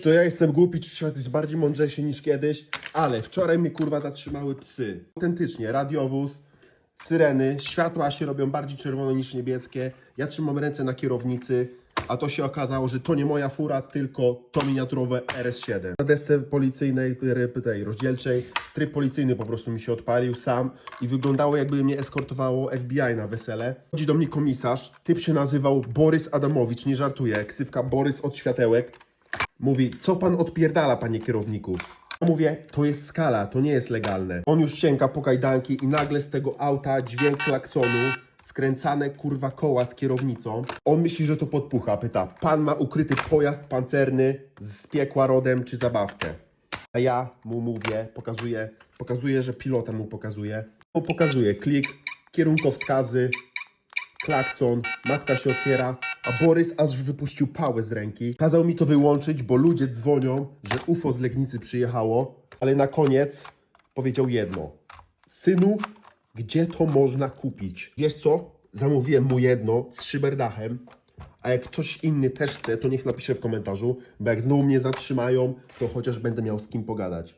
czy to ja jestem głupi, czy świat jest bardziej mądrzejszy niż kiedyś, ale wczoraj mnie kurwa zatrzymały psy. Autentycznie, radiowóz, syreny, światła się robią bardziej czerwone niż niebieskie. Ja trzymam ręce na kierownicy, a to się okazało, że to nie moja fura, tylko to miniaturowe RS7. Na desce policyjnej, tej rozdzielczej, tryb policyjny po prostu mi się odpalił sam i wyglądało jakby mnie eskortowało FBI na wesele. Chodzi do mnie komisarz, typ się nazywał Borys Adamowicz, nie żartuję, ksywka Borys od światełek. Mówi, co pan odpierdala, panie kierowniku? Mówię, to jest skala, to nie jest legalne. On już sięga po kajdanki i nagle z tego auta dźwięk klaksonu, skręcane kurwa koła z kierownicą. On myśli, że to podpucha. Pyta, pan ma ukryty pojazd pancerny z piekła rodem czy zabawkę? A ja mu mówię, pokazuję, pokazuję, że pilota mu pokazuje. Mu pokazuję klik, kierunkowskazy, klakson, maska się otwiera, a Borys aż wypuścił pałę z ręki. Kazał mi to wyłączyć, bo ludzie dzwonią, że UFO z Legnicy przyjechało, ale na koniec powiedział jedno. Synu, gdzie to można kupić? Wiesz co? Zamówiłem mu jedno z szyberdachem, a jak ktoś inny też chce, to niech napisze w komentarzu, bo jak znowu mnie zatrzymają, to chociaż będę miał z kim pogadać.